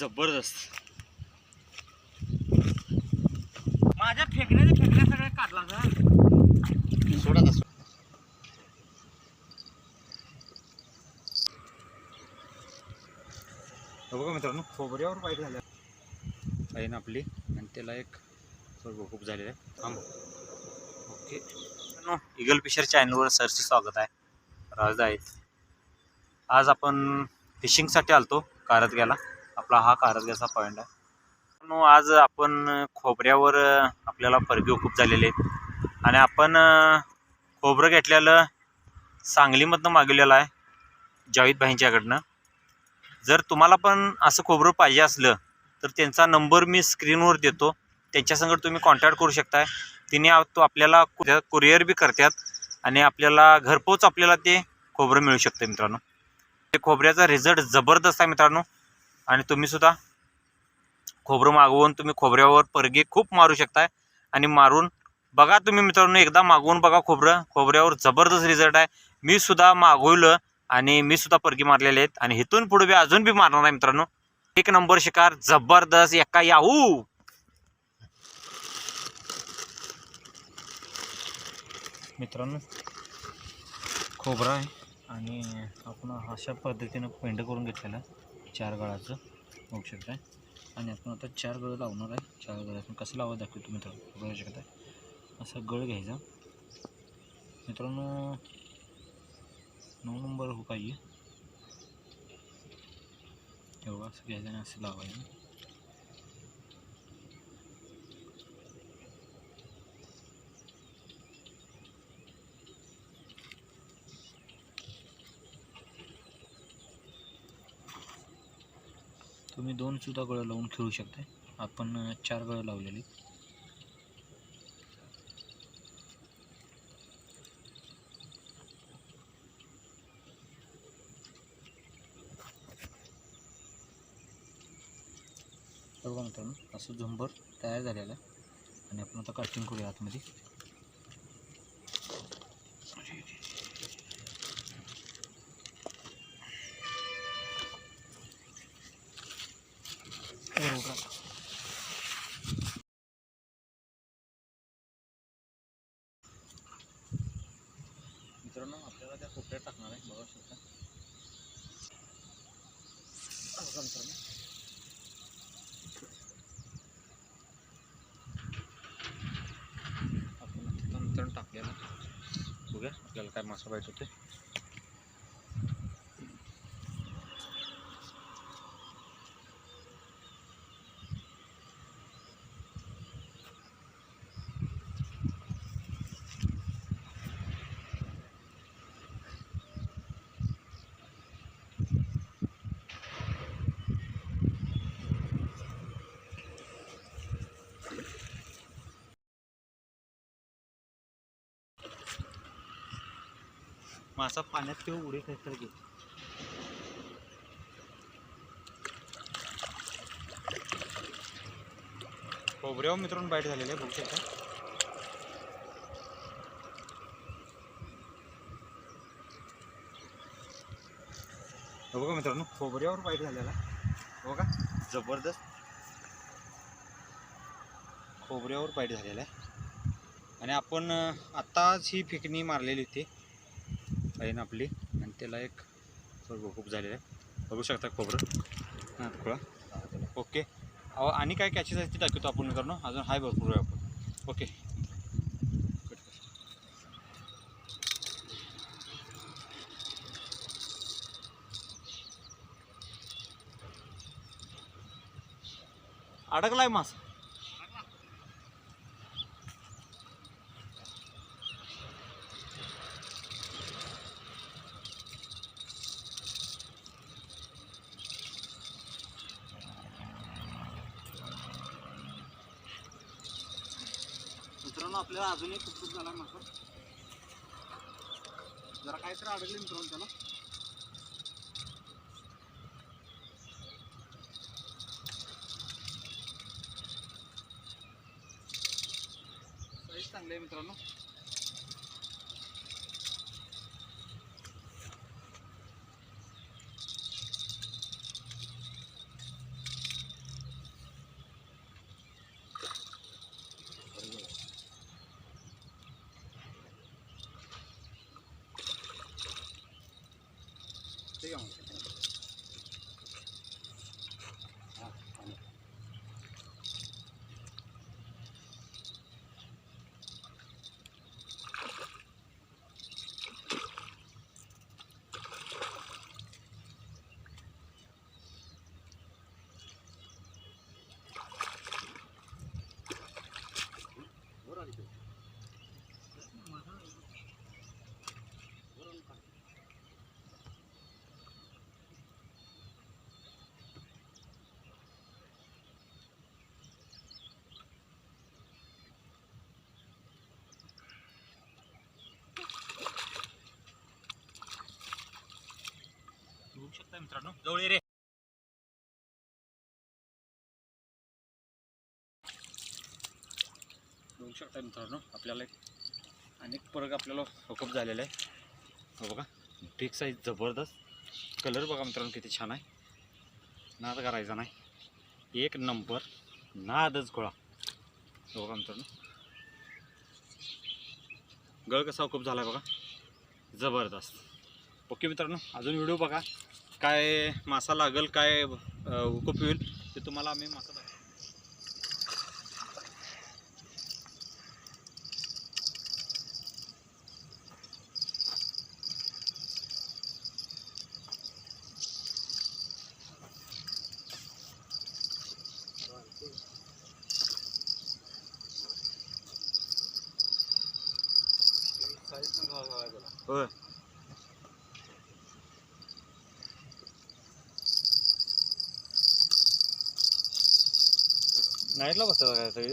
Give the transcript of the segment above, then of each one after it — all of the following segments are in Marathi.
जबरदस्त. माझ्या फेकण्याने फेकण्या सगळ्या काढला का सोडा का हे बघा मित्रांनो खोबऱ्यावर बाईट झाल्या. आहे ना आपली आणि त्याला एक खूप झालेलं आहे. थांब. ओके. मित्रांनो इगल फिशर चॅनलवर सरचे स्वागत आहे. राज आहेत. आज आपण फिशिंगसाठी आलतो कारदग्याला आपला हा कारदग्याचा पॉईंट आहे. आज आपण खोबऱ्यावर आपल्याला परगे खूप झालेले आहेत. आणि आपण खोबरं घेतलेलं सांगलीमधनं मागवलेलं आहे जावेद भाईंच्याकडनं. जर तुम्हाला पण असं खोबरं पाहिजे असलं तर त्यांचा नंबर मी स्क्रीनवर देतो. त्यांच्यासंग तुम्ही कॉन्टॅक्ट करू शकताय. तिने तो आपल्याला कुरिअर बी करतात आणि आपल्याला घरपोच आपल्याला ते खोबरं मिळू शकतं मित्रांनो. ते खोबऱ्याचा रिझल्ट जबरदस्त आहे मित्रांनो. आणि तुम्ही सुद्धा खोबरं मागवून तुम्ही खोबऱ्यावर परगे खूप मारू शकताय. आणि मारून बघा तुम्ही मित्रांनो एकदा मागवून बघा खोबरं. खोबऱ्यावर जबरदस्त रिझल्ट आहे. मी सुद्धा मागवलं आणि मी सुद्धा परगी मारलेले आहेत. आणि इथून पुढे बी अजून बी मारणार आहे मित्रांनो. एक नंबर शिकार जबरदस्त एका याहू. मित्रांनो खोबरा आहे आणि आपण अशा पद्धतीनं पेंड करून घेतलेलं. चार गळाचं. बघू शकताय. आणि आपण आता चार गळ लावणार आहे. चार गळ्यातून कसं लावा दाखवतो मित्रांनो. बघू शकताय. असा गळ घ्यायचा. मित्रांनो नऊ नंबर हो पाहिजे. एवढं असं घ्यायचं आणि असं लावायचं. तुम्ही दोन सुद्धा गळं लावून खेळू शकता आपण चार गळं लावलेली. तर बघा मित्रांनो असं झुंबर तयार झालेलं आहे. आणि आपण आता कास्टिंग करूया आतमध्ये वर उघडा. मित्रांनो आपल्याला त्या कोपऱ्यात टाकणार आहे बघा शकता बघा मित्रांनो आपण तिथं मित्रांनो टाकलेला बघूया मासा पाहिजे होते मासा पाण्यात किंवा उडी काहीतरी घे. खोबऱ्यावर मित्रांनो बाईट झालेले बघू शकता. बघा मित्रांनो खोबऱ्यावर बाईट झालेला बघा जबरदस्त. खोबऱ्यावर बाईट झालेला आहे. आणि आपण आत्ताच ही फिकणी मारलेली होती. लाईन ना आपली आणि त्याला एक खूप झालेलं आहे. बघू शकता खोबरं. हां ओके. अहो आणि काय कॅचेस आहेत ते दाखवतो आपण मित्रांनो? अजून हाय भरपूर आहे आपण. ओके. अडकलाय मास. आपल्याला अजूनही खूप खूप झाला मासा जरा काहीतरी अडकले मित्रांनो त्याला. साईज चांगली आहे मित्रांनो. தெரியும் मित्रांनो. जवळ रे. बघू शकता मित्रांनो. आपल्याला एक अनेक परग आपल्याला हुकअप झालेला आहे. हो बघा. बिग साईज जबरदस्त. कलर बघा मित्रांनो किती छान आहे. नाद करायचा नाही. एक नंबर नादच गोळा. हो बघा मित्रांनो. गळ कसा हुकअप झाला बघा. जबरदस्त. ओके मित्रांनो अजून व्हिडिओ बघा. काय मासा लागल काय हुकअप होईल ते तुम्हाला आम्ही मासा दाखवू. होय नाईटला बसतात काय सगळी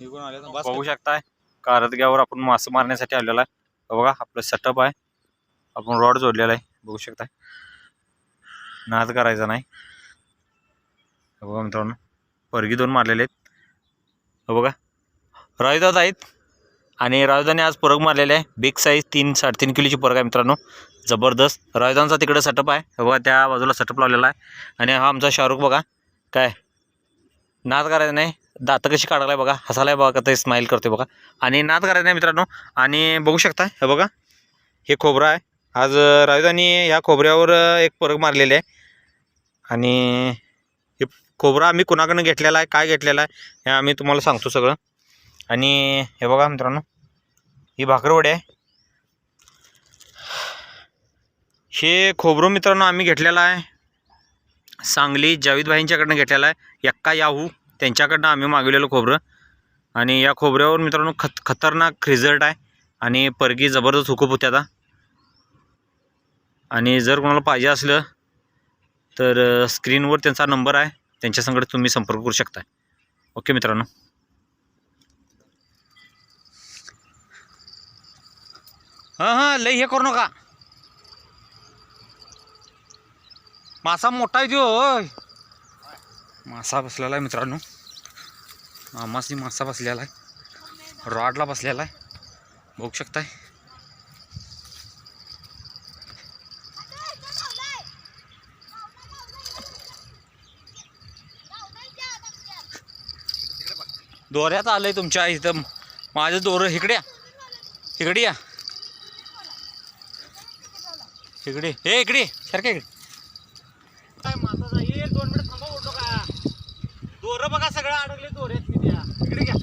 निघून आले बघू शकताय कारदग्यावर आपण मासे मारण्यासाठी आलेला आहे. बघा आपलं सेटअप आहे. आपण रॉड जोडलेला आहे. बघू शकताय. नाद करायचा नाही. बघा मित्रांनो परगी दोन मारलेले आहेत. हे बघा. राजदात आहेत. आणि राजदाने आज परग मारलेले आहे. बिग साईज तीन साडेतीन किलोची परग आहे मित्रांनो. जबरदस्त. राजदानचा तिकडे सेटअप आहे. बघा त्या बाजूला सेटअप लावलेला आहे. आणि हा आमचा शाहरुख बघा. काय? नाद करायचा नाही. दात कशी काढायला बघा. हसायला बघा का ते स्माईल करते बघा. आणि नाद करायचं नाही मित्रांनो. आणि बघू शकता हे बघा. हे खोबरं आहे. आज राजधानी ह्या खोबऱ्यावर एक परग मारलेली आहे. आणि हे खोबरं आम्ही कुणाकडनं घेतलेला आहे काय घेतलेला आहे हे आम्ही तुम्हाला सांगतो सगळं. आणि हे बघा मित्रांनो. ही भाकरवडी आहे. हे खोबरं मित्रांनो आम्ही घेतलेलं आहे. सांगली जावेद भाईंच्याकडनं घेतलेला आहे. यक्का याहू त्यांच्याकडनं आम्ही मागवलेलं खोबरं. आणि या खोबऱ्यावर मित्रांनो खत खतरनाक रिझल्ट आहे. आणि परगी जबरदस्त हुकूप होते आता. आणि जर कोणाला पाहिजे असलं तर स्क्रीनवर त्यांचा नंबर आहे. त्यांच्यासंगडे तुम्ही संपर्क करू शकता ओके मित्रांनो. हां हां लई हे करू नका. मासा मोठा आहे तो होय मासा बसलेला आहे मित्रांनो. मामासी मासा बसलेला आहे. रॉडला बसलेला आहे. बघू शकताय. दोऱ्यात आलंय तुमच्या इथं. माझं दोरं इकडे या. इकडे या. इकडे हे इकडे. सारखं इकडे काय मासा जाईल दोन मिनिट थांबा ओढतो का दोरं बघा सगळं अडकले दोर आहेत मी त्या. इकडे घ्या.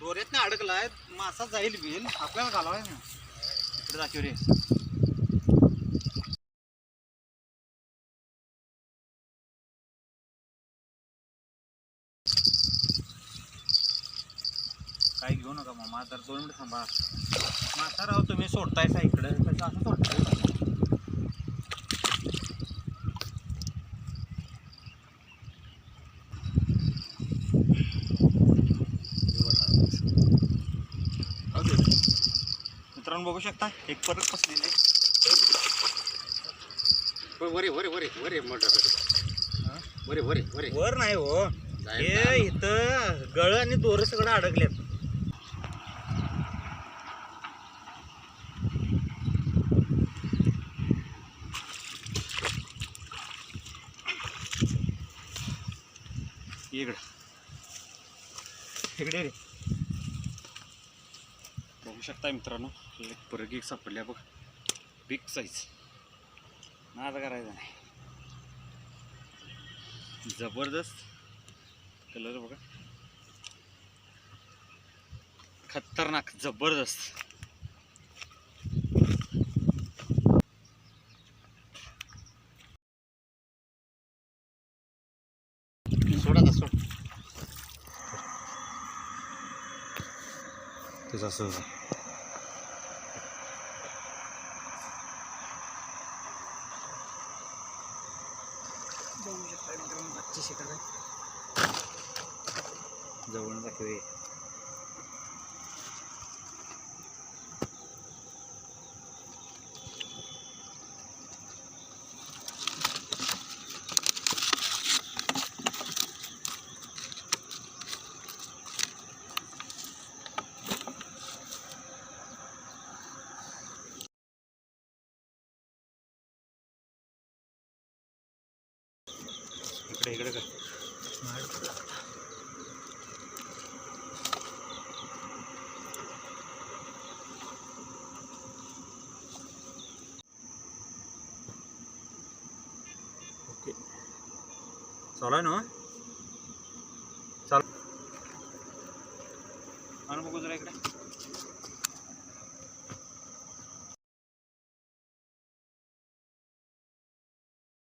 दोऱ्यात ना अडकलाय. मासा जाईल बिल. आपल्याला घालावाय ना. इकडे दाखव रे. तर दोन मिनिट थांबा. मासा राव तुम्ही सोडतायसा इकडे. कसं असं सोडताय? मित्रांनो बघू शकता एक परत बसलेले वरे वरे वरे वरे हा? वरे वरे वरे. वर नाही हो. हे इथं गळ आणि दोर सगळं अडकलेत. इकडं. इकडे रे. बघू शकता मित्रांनो एक परत एक सापडल्या बघ. बिग साईज नाद करायचा नाही. जबरदस्त. कलर बघा. खतरनाक जबरदस्त सोडा आता सोड तेच असं जवळ दाखवे इकडे इकडे कर ओके चालू आहे